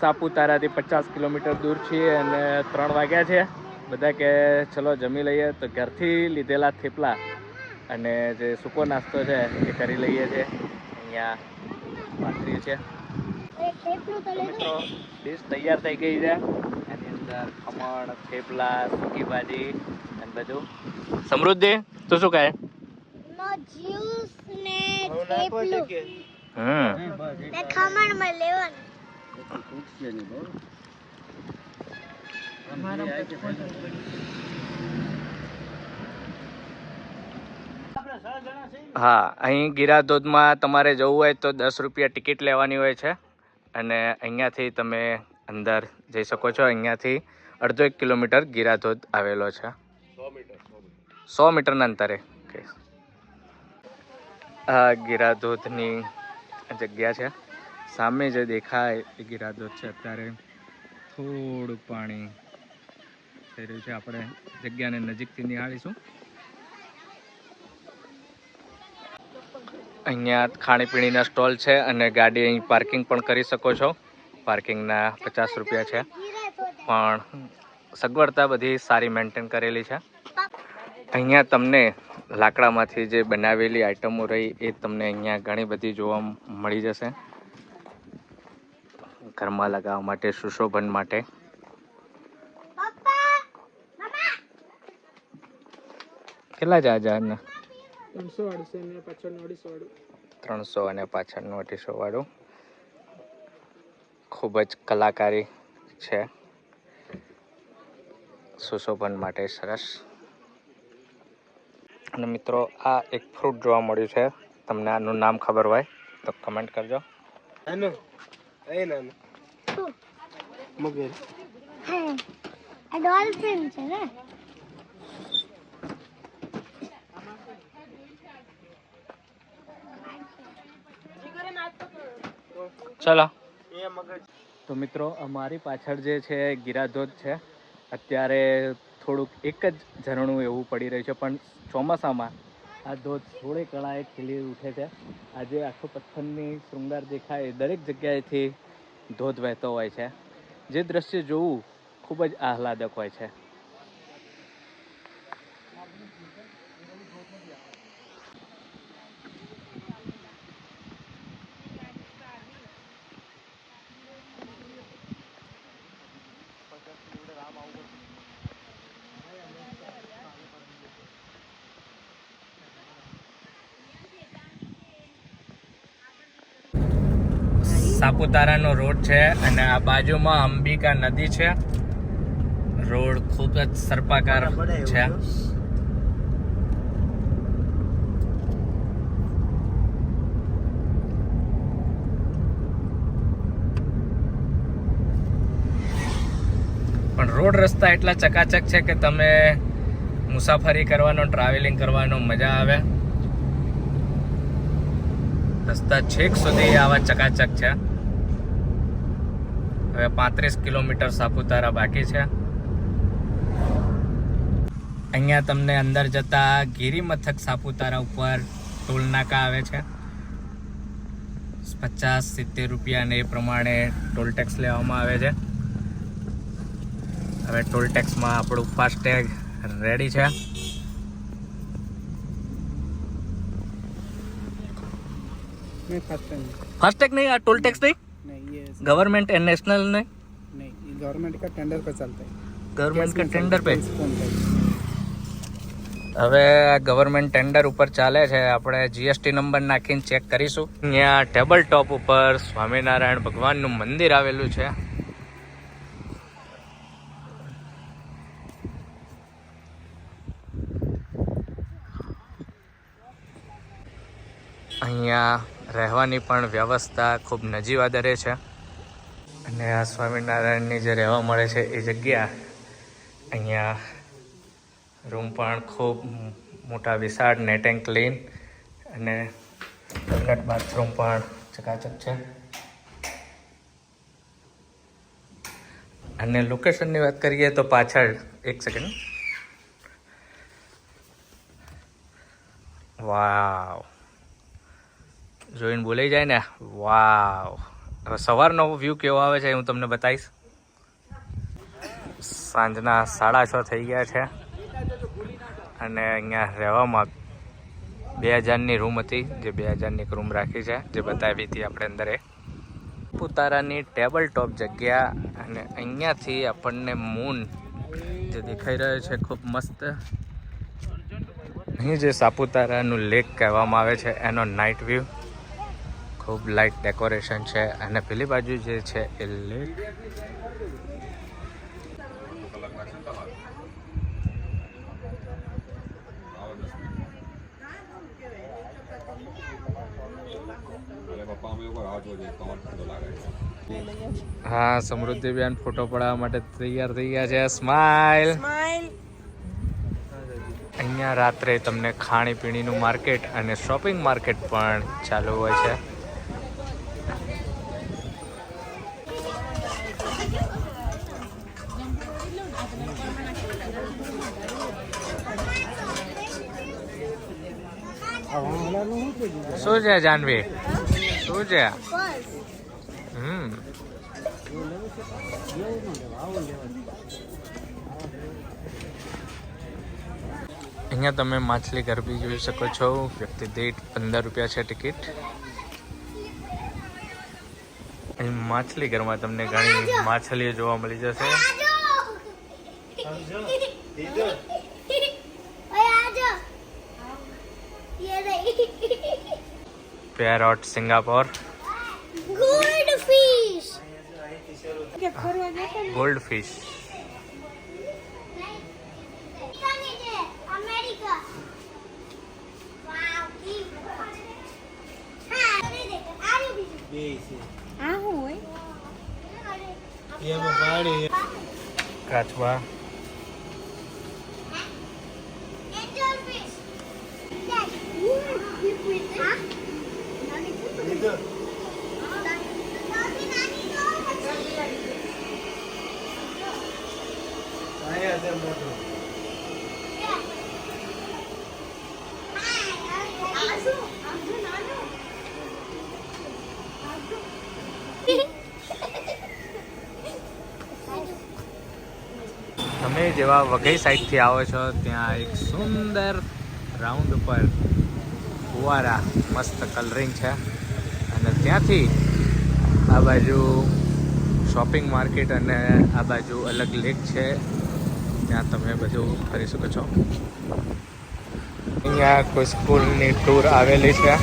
સાપુતારાથી પચાસ કિલોમીટર દૂર છીએ અને ત્રણ વાગ્યા છે. બધા કે ચલો જમી લઈએ. તો ઘરથી લીધેલા થેપલા અને જે સૂકો નાસ્તો છે એ કરી લઈએ છીએ અહીંયા પાથરી છે. મિત્રો ડીશ તૈયાર થઈ ગઈ છે. એની અંદર ખમણ થેપલા સૂકી ભાજી અને બધું. સમૃદ્ધિ તું શું કહે નો જ્યુસ ને થેપલું. હમ. ખમણમાં લેવાનું. હા અહીં ગિરાધોધમાં તમારે જવું હોય તો દસ રૂપિયા ટિકિટ લેવાની હોય છે. અને અહીંયાથી તમે અંદર જઈ શકો છો. અહીંયાથી અડધો એક કિલોમીટર ગિરાધોધ આવેલો છે. સો મીટરના અંતરે. ઓકે આ ગિરાધોધની જગ્યા છે. સામે જે દેખાય એ ગિરા છે અત્યારે. થોડું પાણી થઈ રહ્યું છે. આપણે જગ્યાને નજીકથી નિહાળીશું. અહીંયા ખાણીપીણીના સ્ટોલ છે અને ગાડી અહીં પાર્કિંગ પણ કરી શકો છો. પાર્કિંગના પચાસ રૂપિયા છે. પણ સગવડતા બધી સારી મેન્ટેન કરેલી છે. અહીંયા તમને લાકડામાંથી જે બનાવેલી આઈટમો રહી એ તમને અહીંયા ઘણી બધી જોવા મળી જશે. ઘરમાં લગાવવા માટે સુશોભન માટે? કેટલા છે હજારના ત્રણસો અઢીસો ને પાછળ અઢીસો વાળું. ત્રણસો અને પાછળનું અઢીસો વાળું. ખૂબ જ કલાકારી છે. સુશોભન માટે સરસ. અને મિત્રો આ એક ફ્રૂટ જોવા મળ્યું છે. તમને આનું નામ ખબર હોય તો કમેન્ટ કરજો. નાનું. એ નાનું. મગર. હા. આ ડોલ્ફિન છે ને? ચલો. એ મગર. તો મિત્રો અમારી પાછળ જે છે ગિરાધોધ છે. અત્યારે થોડુંક એક જ ઝરણું એવું પડી રહ્યું છે પણ ચોમાસામાં આ ધોધ થોડે કળાએ ખીલી ઉઠે છે. આજે આખો પથ્થરની શૃંગાર દેખાય. દરેક જગ્યાએથી ધોધ વહેતો હોય છે. જે દ્રશ્ય જોવું ખૂબ જ આહલાદક હોય છે. સાપુતારાનો રોડ છે અને આ બાજુમાં અંબિકા નદી છે. રોડ ખૂબ જ સર્પાકાર છે. પણ રોડ રસ્તા એટલા ચકાચક છે કે તમે મુસાફરી કરવાનો ટ્રાવેલિંગ કરવાનો મજા આવે. રસ્તા છેક સુધી આવા ચકાચક છે. હવે પાંત્રીસ કિલોમીટર સાપુતારા બાકી છે. અહીંયા તમને અંદર જતા ગીરી સાપુતારા ઉપર ટોલ નાકા આવે છે. પચાસ સિત્તેર રૂપિયા એ પ્રમાણે ટોલ ટેક્સ લેવામાં આવે છે. હવે ટોલ ટેક્સમાં આપણું ફાસ્ટેગ રેડી છે. ફાસ્ટેગ નહીં આ ટોલ ટેક્સ નહીં? गवर्नमेंट एंड नेशनल नहीं नहीं ये गवर्नमेंट का टेंडर पे चलता है गवर्नमेंट का टेंडर पे कौन पे હવે ગવર્મેન્ટ ટેન્ડર ઉપર ચાલે છે આપણે જીએસટી નંબર નાખીને ચેક કરીશું અહીંયા ટેબલ ટોપ ઉપર સ્વામિનારાયણ ભગવાનનું મંદિર આવેલું છે અહીંયા રહેવાની પણ વ્યવસ્થા ખૂબ નજીવા દરે છે અને આ સ્વામિનારાયણની જે રહેવા મળે છે એ જગ્યા, અહીંયા રૂમ પણ ખૂબ મોટા, વિશાળ, નેટ એન્ડ ક્લીન અને ટોયલેટ બાથરૂમ પણ ચકાચક છે. અને લોકેશનની વાત કરીએ તો પાછળ, એક સેકન્ડ વાવ. જોઈને બોલાઈ જાય ને? વાવ. હવે સવારનો વ્યૂ કેવો આવે છે હું તમને બતાવીશ. સાંજના સાડા છ થઈ ગયા છે. અને અહીંયા રહેવામાં બે હજારની રૂમ હતી, જે બે હજારની એક રૂમ રાખી છે, જે બતાવી હતી આપણે અંદર એ. પુતારાની ટેબલ ટોપ જગ્યા અને અહીંયાથી આપણને મૂન જે દેખાઈ રહ્યો છે ખૂબ મસ્ત. અહીં જે સાપુતારાનું લેક કહેવામાં આવે છે, એનો નાઇટ વ્યૂ ખૂબ લાઇટ ડેકોરેશન છે અને પેલી બાજુ જે છે એ લેક હા સમૃદ્ધિબેન ફોટો પડાવવા માટે તૈયાર થઈ ગયા છે. સ્માઇલ અહીંયા રાત્રે તમને ખાણીપીણીનું માર્કેટ અને શોપિંગ માર્કેટ પણ ચાલુ હોય છે. શું છે જાનવી? શું છે? હમ. અહીંયા તમે માછલી ઘર બી જોઈ શકો છો. વ્યક્તિ દીઠ પંદર રૂપિયા છે ટિકિટ. અહીં માછલી ઘરમાં તમને ઘણી માછલીઓ જોવા મળી જશે. સમજો દીધો parrot Singapore gold fish gold fish કાચવા તમે જેવા વઘઈ સાઈડથી આવો છો, ત્યાં એક સુંદર રાઉન્ડ ઉપર ફુવારા મસ્ત કલરિંગ છે. ત્યાંથી આ બાજુ શોપિંગ માર્કેટ અને આ બાજુ અલગ લેક છે. ત્યાં તમે બધું ફરી શકો છો. અહીંયા કોઈ સ્કૂલની ટૂર આવેલી છે.